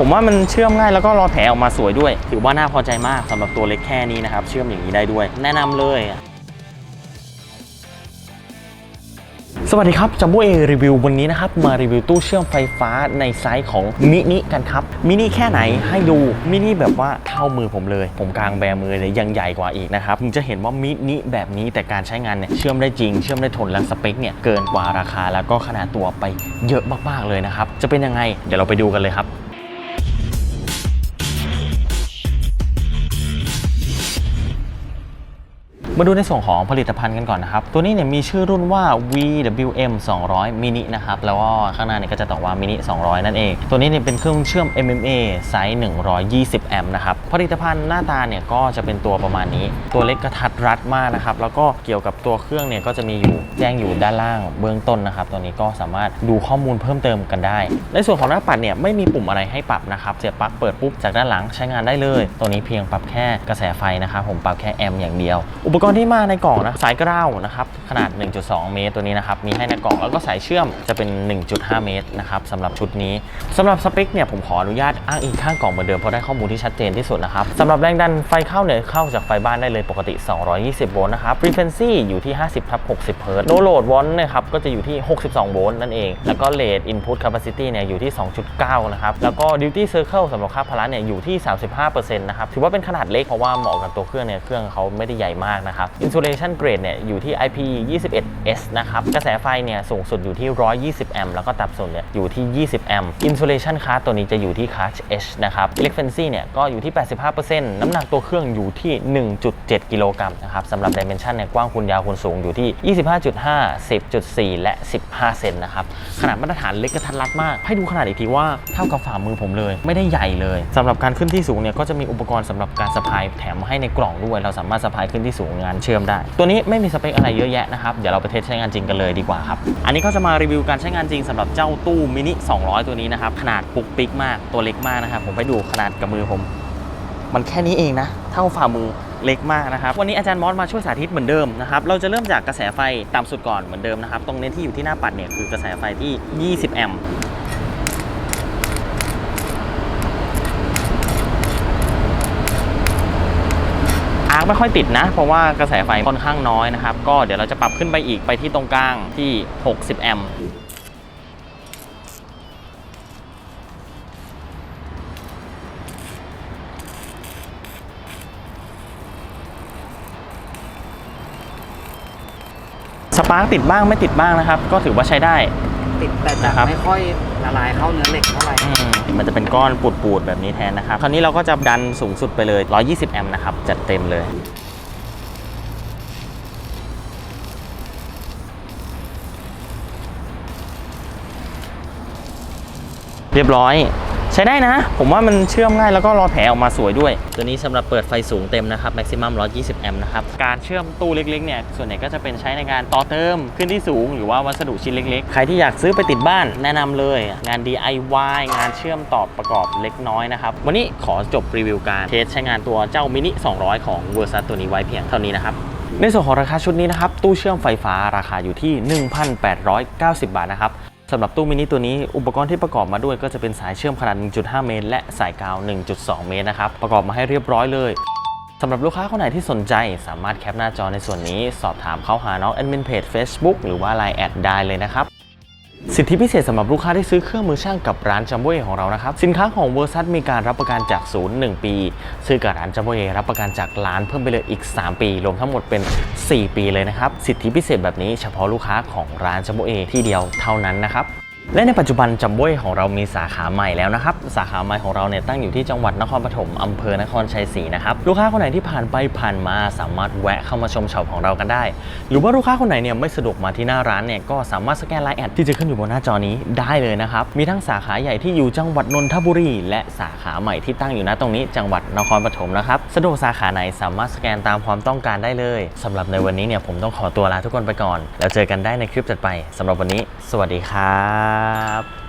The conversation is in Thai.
ผมว่ามันเชื่อมง่ายแล้วก็รอแผลออกมาสวยด้วย ถือว่าน่าพอใจมากสำหรับตัวเล็กแค่นี้นะครับ เชื่อมอย่างนี้ได้ด้วย แนะนำเลย สวัสดีครับจัมโบ้เอรีวิววันนี้นะครับ มารีวิวตู้เชื่อมไฟฟ้าในไซส์ของมินิกันครับ มินิแค่ไหนให้ดู มินิแบบว่าเท่ามือผมเลย ผมกลางแบมือเลยยังใหญ่กว่าอีกนะครับผมจะเห็นว่ามินิแบบนี้แต่การใช้งานเนี่ยเชื่อมได้จริง เชื่อมได้ทนและสเปคเนี่ยเกินกว่าราคาแล้วก็ขนาดตัวไปเยอะมากๆเลยนะครับจะเป็นยังไงเดี๋ยวเราไปดูกันเลยครับ มาดูในส่วนของผลิตภัณฑ์กันก่อนนะครับ ตัวนี้เนี่ยมีชื่อรุ่นว่า VWM 200 mini นะครับ แล้วก็ข้างหน้าเนี่ยก็จะตอกว่า mini 200 นั่นเอง ตัวนี้เนี่ยเป็นเครื่องเชื่อม MMA ไซส์ 120 แอมป์นะครับ ผลิตภัณฑ์หน้าตาเนี่ยก็จะเป็นตัวประมาณนี้ ตัวเล็กกระทัดรัดมากนะครับ แล้วก็เกี่ยวกับตัวเครื่องเนี่ยก็จะมีอยู่แจ้งอยู่ด้านล่างเบื้องต้นนะครับ ตัวนี้ก็สามารถดูข้อมูลเพิ่มเติมกันได้ ในส่วนของหน้าปัดเนี่ยไม่มีปุ่มอะไรให้ปรับนะครับเสียบปลั๊กเปิดปุ๊บจากด้านหลังใช้งานได้เลย ตัวนี้เพียงปรับแค่กระแสไฟนะครับผมปรับแค่แอมป์อย่างเดียวอุปกรณ์ที่มาในกล่องนะสายกล้าวนะครับขนาด 1.2 เมตรตัวนี้นะครับมีให้ในกล่องแล้วก็สายเชื่อมจะเป็น 1.5 เมตรนะครับสำหรับชุดนี้สำหรับสเปคเนี่ยผมขออนุญาตอ้างอิงข้างกล่องเหมือนเดิมเพราะได้ข้อมูลที่ชัดเจนที่สุดนะครับสำหรับแรงดันไฟเข้าเนี่ยเข้าจากไฟบ้านได้เลยปกติ 220 โวลต์นะครับ frequency อยู่ที่ 50ทับ60เฮิรตซ์ low load volt นะครับก็จะอยู่ที่ 62 โวลต์นั่นเอง แล้วก็ rate input capacity เนี่ยอยู่ที่ 2.9 นะครับแล้วก็ duty cycle สำหรับค่าพลังเนี่ยอยู่ที่ 35%นะครับถือว่าเป็นขนาดเล็กเพราะว่าเหมาะกับตัวเครื่องเนี่ยเครื่องเขาไม่ได้ใหญ่มากนะครับ insulation grade เนี่ยอยู่ที่ IP 21S นะครับกระแสไฟเนี่ยสูงสุดอยู่ที่ 120 แอมป์แล้วก็ต่ำสุดเนี่ยอยู่ที่ 20 แอมป์ insulation class ตัวนี้จะอยู่ที่ class H นะครับ efficiency เนี่ยก็อยู่ที่ 85%น้ำหนักตัวเครื่องอยู่ที่ 1.7 กิโลกรัมนะครับสำหรับ dimension เนี่ยกว้างคูณยาวคูณสูงอยู่ที่ 25.5 10.4 และ 15 เซนนะครับขนาดมาตรฐานเล็กกระทัดรัดมาก ให้ดูขนาดอีกทีว่าเท่ากับฝ่ามือผมเลย ไม่ได้ใหญ่เลยสำหรับการขึ้นที่สูงเนี่ยก็จะมีอุปกรณ์สำหรับการสะพายแถมให้ในกล่องด้วย เราสามารถสะพายขึ้นที่สูงงานเชื่อมได้ ตัวนี้ไม่มีสเปคอะไรเยอะแยะนะครับ เดี๋ยวเราไปเทสใช้งานจริงกันเลยดีกว่าครับ อันนี้ก็จะมารีวิวการใช้งานจริงสำหรับเจ้าตู้มินิ 200 ตัวนี้นะครับ ขนาดปุกปิกมากตัวเล็กมากนะครับ ผมไปดูขนาดกับมือผม มันแค่นี้เองนะ เท่าฝ่ามือเล็กมากนะครับ วันนี้อาจารย์มอสมาช่วยสาธิตเหมือนเดิมนะครับ เราจะเริ่มจากกระแสไฟต่ำสุดก่อนเหมือนเดิมนะครับ ตรงนี้ที่อยู่ที่หน้าปัดเนี่ยคือกระแสไฟที่ 20 แอมป์าร์คไม่ค่อยติดนะ เพราะว่ากระแสไฟค่อนข้างน้อยนะครับ ก็เดี๋ยวเราจะปรับขึ้นไปอีกไปที่ตรงกลางที่ 60 แอมป์สปาร์กติดบ้างไม่ติดบ้างนะครับ ก็ถือว่าใช้ได้ ติดแต่จะนะครับ ไม่ค่อยละลายเข้าเนื้อเหล็กเท่าไหร่อืมมันจะเป็นก้อนปูดๆแบบนี้แทนนะครับ คราวนี้เราก็จะดันสูงสุดไปเลย 120 แอมป์นะครับ จัดเต็มเลย เรียบร้อย ใช้ได้นะ ผมว่ามันเชื่อมง่ายแล้วก็รอแผลออกมาสวยด้วย ตัวนี้สำหรับเปิดไฟสูงเต็มนะครับ maximum 120 แอมป์นะครับ การเชื่อมตู้เล็กๆเนี่ยส่วนใหญ่ก็จะเป็นใช้ในการต่อเติมขึ้นที่สูงหรือว่าวัสดุชิ้นเล็กๆ ใครที่อยากซื้อไปติดบ้านแนะนำเลย งาน DIY งานเชื่อมต่อประกอบเล็กน้อยนะครับ วันนี้ขอจบรีวิวการเทสใช้งานตัวเจ้ามินิ200 ของ v e r s a ตัวนี้ไว้เพียงเท่านี้นะครับในส่วนของราคาชุดนี้นะครับตู้เชื่อมไฟฟ้าราคาอยู่ที่ 1,890 บาทนะครับำหรับตู้มินิตัวนี้อุปกรณ์ที่ประกอบมาด้วยก็จะเป็นสายเชื่อมขนาด 1.5 เมตร และสายกาว 1.2 เมตรนะครับ ประกอบมาให้เรียบร้อยเลยสำหรับลูกค้าคนไหนที่สนใจสามารถแคปหน้าจอในส่วนนี้ สอบถามเข้าหาน้องแอดมินเพจ Facebook หรือว่า Line แอดได้เลยนะครับ สิทธิพิเศษสำหรับลูกค้าที่ซื้อเครื่องมือช่างกับร้านจัมโบ้เอของเรานะครับ สินค้าของเวอร์ซัสมีการรับประกันจากศูนย์1ปี ซื้อกับร้านจัมโบ้เอรับประกันจากร้านเพิ่มไปเลยอีก 3 ปี รวมทั้งหมดเป็น 4 ปีเลยนะครับ สิทธิพิเศษแบบนี้เฉพาะลูกค้าของร้านจัมโบ้เอที่เดียวเท่านั้นนะครับ และในปัจจุบันจัมโบ้ของเรามีสาขาใหม่แล้วนะครับ สาขาใหม่ของเราเนี่ยตั้งอยู่ที่จังหวัดนครปฐมอำเภอนครชัยศรีนะครับลูกค้าคนไหนที่ผ่านไปผ่านมาสามารถแวะเข้ามาชมช็อปของเรากันได้ หรือว่าลูกค้าคนไหนเนี่ยไม่สะดวกมาที่หน้าร้านเนี่ยก็สามารถสแกนไลน์แอดที่จะขึ้นอยู่บนหน้าจอนี้ได้เลยนะครับมีทั้งสาขาใหญ่ที่อยู่จังหวัดนนทบุรี และสาขาใหม่ที่ตั้งอยู่ณตรงนี้จังหวัดนครปฐมนะครับสะดวกสาขาไหนสามารถสแกนตามความต้องการได้เลยสำหรับในวันนี้เนี่ยผมต้องขอตัวลาทุกคนไปก่อน แล้วเจอกันได้ในคลิปถัดไปสำหรับวันนี้ สวัสดีครับ